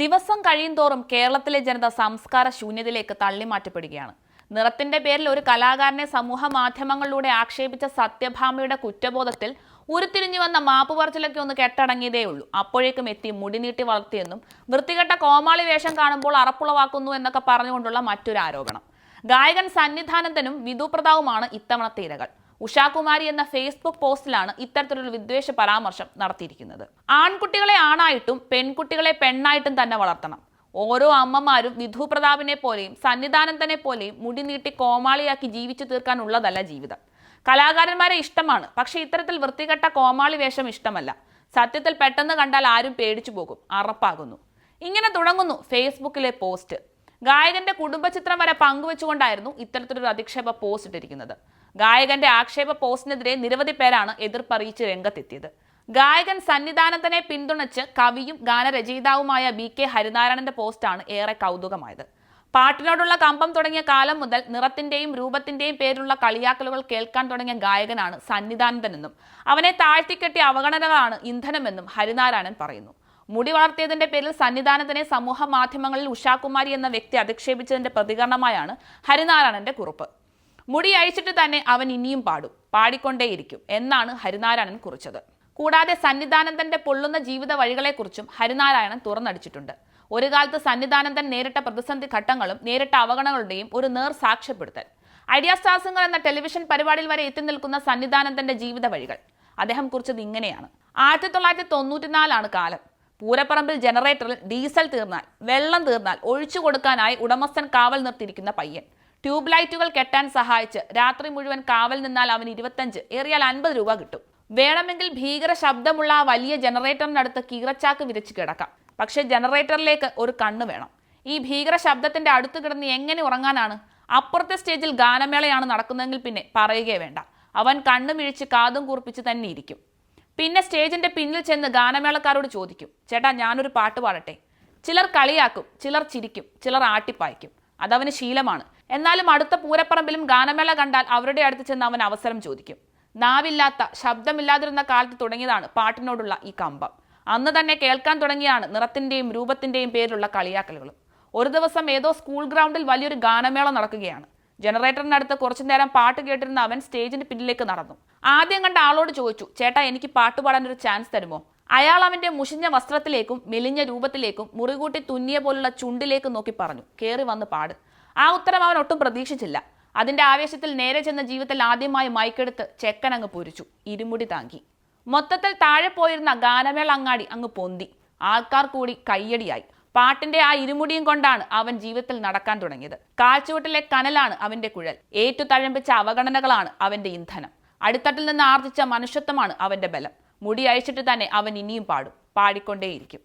ദിവസം കഴിയുന്തോറും കേരളത്തിലെ ജനത സംസ്കാര ശൂന്യതയിലേക്ക് തള്ളിമാറ്റപ്പെടുകയാണ്. നിറത്തിന്റെ പേരിൽ ഒരു കലാകാരനെ സമൂഹ മാധ്യമങ്ങളിലൂടെ ആക്ഷേപിച്ച സത്യഭാമയുടെ കുറ്റബോധത്തിൽ ഉരുത്തിരിഞ്ഞു വന്ന മാപ്പ് പറച്ചിലൊക്കെ ഒന്ന് കെട്ടടങ്ങിയതേ ഉള്ളൂ അപ്പോഴേക്കും എത്തി മുടി നീട്ടി വളർത്തിയെന്നും വൃത്തികെട്ട കോമാളി വേഷം കാണുമ്പോൾ അറപ്പുളവാക്കുന്നു എന്നൊക്കെ പറഞ്ഞുകൊണ്ടുള്ള മറ്റൊരു ആരോപണം. ഗായകൻ സന്നിധാനന്ദനും വിധു പ്രതാവുമാണ് ഇത്തവണത്തെ ഇരകൾ. ഉഷാകുമാരി എന്ന ഫേസ്ബുക്ക് പോസ്റ്റിലാണ് ഇത്തരത്തിലൊരു വിദ്വേഷ പരാമർശം നടത്തിയിരിക്കുന്നത്. ആൺകുട്ടികളെ ആണായിട്ടും പെൺകുട്ടികളെ പെണ്ണായിട്ടും തന്നെ വളർത്തണം. ഓരോ അമ്മമാരും വിധു പ്രതാപിനെ പോലെയും സന്നിധാനന്ദനെ പോലെയും മുടി നീട്ടി കോമാളിയാക്കി ജീവിച്ചു തീർക്കാനുള്ളതല്ല ജീവിതം. കലാകാരന്മാരെ ഇഷ്ടമാണ് പക്ഷെ ഇത്തരത്തിൽ വൃത്തികെട്ട കോമാളി വേഷം ഇഷ്ടമല്ല. സത്യത്തിൽ പെട്ടെന്ന് കണ്ടാൽ ആരും പേടിച്ചു പോകും അറപ്പാകുന്നു. ഇങ്ങനെ തുടങ്ങുന്നു ഫേസ്ബുക്കിലെ പോസ്റ്റ്. ഗായകന്റെ കുടുംബചിത്രം വരെ പങ്കുവെച്ചുകൊണ്ടായിരുന്നു ഇത്തരത്തിലൊരു അധിക്ഷേപ പോസ്റ്റ് ഇട്ടിരിക്കുന്നത്. ഗായകന്റെ ആക്ഷേപ പോസ്റ്റിനെതിരെ നിരവധി പേരാണ് എതിർപ്പറിയിച്ച് രംഗത്തെത്തിയത്. ഗായകൻ സന്നിധാനത്തിനെ പിന്തുണച്ച് കവിയും ഗാനരചയിതാവുമായ ബി കെ ഹരിനാരായണന്റെ പോസ്റ്റാണ് ഏറെ കൗതുകമായത്. പാട്ടിനോടുള്ള കമ്പം തുടങ്ങിയ കാലം മുതൽ നിറത്തിന്റെയും രൂപത്തിന്റെയും പേരിലുള്ള കളിയാക്കലുകൾ കേൾക്കാൻ തുടങ്ങിയ ഗായകനാണ് സന്നിധാനന്ദനെന്നും അവനെ താഴ്ത്തിക്കെട്ടിയ അവഗണനകളാണ് ഇന്ധനമെന്നും ഹരിനാരായണൻ പറയുന്നു. മുടി വളർത്തിയതിന്റെ പേരിൽ സന്നിധാനത്തിനെ സമൂഹ മാധ്യമങ്ങളിൽ ഉഷാകുമാരി എന്ന വ്യക്തി അധിക്ഷേപിച്ചതിന്റെ പ്രതികരണമായാണ് ഹരിനാരായണന്റെ കുറിപ്പ്. മുടി അഴിച്ചിട്ട് തന്നെ അവൻ ഇനിയും പാടും പാടിക്കൊണ്ടേയിരിക്കും എന്നാണ് ഹരിനാരായണൻ കുറിച്ചത്. കൂടാതെ സന്നിധാനന്ദന്റെ പൊള്ളുന്ന ജീവിത വഴികളെക്കുറിച്ചും ഹരിനാരായണൻ തുറന്നടിച്ചിട്ടുണ്ട്. ഒരു കാലത്ത് സന്നിധാനന്ദൻ നേരിട്ട പ്രതിസന്ധി ഘട്ടങ്ങളും നേരിട്ട അവഗണകളുടെയും ഒരു നേർ സാക്ഷ്യപ്പെടുത്തൽ. ഐഡിയ സ്റ്റാർസിംഗർ എന്ന ടെലിവിഷൻ പരിപാടിയിൽ വരെ എത്തി നിൽക്കുന്ന സന്നിധാനന്ദന്റെ ജീവിത വഴികൾ. അദ്ദേഹം കുറിച്ചത് ഇങ്ങനെയാണ്. ആയിരത്തി തൊള്ളായിരത്തി തൊണ്ണൂറ്റിനാലാണ് കാലം. പൂരപ്പറമ്പിൽ ജനറേറ്ററിൽ ഡീസൽ തീർന്നാൽ വെള്ളം തീർന്നാൽ ഒഴിച്ചു കൊടുക്കാനായി ഉടമസ്ഥൻ കാവൽ നിർത്തിയിരിക്കുന്ന പയ്യൻ. ട്യൂബ് ലൈറ്റുകൾ കെട്ടാൻ സഹായിച്ച് രാത്രി മുഴുവൻ കാവൽ നിന്നാൽ അവന് ഇരുപത്തഞ്ച് ഏറിയാൽ അൻപത് രൂപ കിട്ടും. വേണമെങ്കിൽ ഭീകര ശബ്ദമുള്ള ആ വലിയ ജനറേറ്ററിനടുത്ത് കീറച്ചാക്ക് വിരച്ച് കിടക്കാം. പക്ഷെ ജനറേറ്ററിലേക്ക് ഒരു കണ്ണ് വേണം. ഈ ഭീകര ശബ്ദത്തിന്റെ അടുത്ത് കിടന്ന് എങ്ങനെ ഉറങ്ങാനാണ്? അപ്പുറത്തെ സ്റ്റേജിൽ ഗാനമേളയാണ് നടക്കുന്നതെങ്കിൽ പിന്നെ പറയുകയേ വേണ്ട. അവൻ കണ്ണുമിഴിച്ച് കാതും കൂർപ്പിച്ച് തന്നെ ഇരിക്കും. പിന്നെ സ്റ്റേജിന്റെ പിന്നിൽ ചെന്ന് ഗാനമേളക്കാരോട് ചോദിക്കും ചേട്ടാ ഞാനൊരു പാട്ട് പാടട്ടെ? ചിലർ കളിയാക്കും ചിലർ ചിരിക്കും ചിലർ ആട്ടിപ്പായ്ക്കും. അതവന് ശീലമാണ്. എന്നാലും അടുത്ത പൂരപ്പറമ്പിലും ഗാനമേള കണ്ടാൽ അവരുടെ അടുത്ത് ചെന്ന് അവൻ അവസരം ചോദിക്കും. നാവില്ലാത്ത ശബ്ദമില്ലാതിരുന്ന കാലത്ത് തുടങ്ങിയതാണ് പാട്ടിനോടുള്ള ഈ കമ്പം. അന്ന് തന്നെ കേൾക്കാൻ തുടങ്ങിയാണ് നിറത്തിന്റെയും രൂപത്തിന്റെയും പേരിലുള്ള കളിയാക്കലുകളും. ഒരു ദിവസം ഏതോ സ്കൂൾ ഗ്രൗണ്ടിൽ വലിയൊരു ഗാനമേള നടക്കുകയാണ്. ജനറേറ്ററിനടുത്ത് കുറച്ചു നേരം പാട്ട് കേട്ടിരുന്ന അവൻ സ്റ്റേജിന് പിന്നിലേക്ക് നടന്നു. ആദ്യം കണ്ട ആളോട് ചോദിച്ചു ചേട്ടാ എനിക്ക് പാട്ട് പാടാൻ ഒരു ചാൻസ് തരുമോ? അയാൾ അവന്റെ മുഷിഞ്ഞ വസ്ത്രത്തിലേക്കും മെലിഞ്ഞ രൂപത്തിലേക്കും മുറികൂട്ടി തുന്നിയ പോലുള്ള ചുണ്ടിലേക്ക് നോക്കി പറഞ്ഞു. കേറി വന്ന് പാട്. ആ ഉത്തരം അവൻ ഒട്ടും പ്രതീക്ഷിച്ചില്ല. അതിന്റെ ആവേശത്തിൽ നേരെ ചെന്ന ജീവിതത്തിൽ ആദ്യമായി മൈക്കെടുത്ത് ചെക്കൻ അങ്ങ് പൊരിച്ചു. ഇരുമുടി താങ്ങി. മൊത്തത്തിൽ താഴെ പോയിരുന്ന ഗാനമേള അങ്ങാടി അങ്ങ് പൊന്തി. ആൾക്കാർ കൂടി കയ്യടിയായി. പാട്ടിന്റെ ആ ഇരുമുടിയും കൊണ്ടാണ് അവൻ ജീവിതത്തിൽ നടക്കാൻ തുടങ്ങിയത്. കാൽച്ചുവട്ടിലെ കനലാണ് അവന്റെ കുഴൽ. ഏറ്റു തഴമ്പിച്ച അവഗണനകളാണ് അവന്റെ ഇന്ധനം. അടിത്തട്ടിൽ നിന്ന് ആർജിച്ച മനുഷ്യത്വമാണ് അവന്റെ ബലം. മുടി അഴിച്ചിട്ട് തന്നെ അവൻ ഇനിയും പാടും. പാടിക്കൊണ്ടേയിരിക്കും.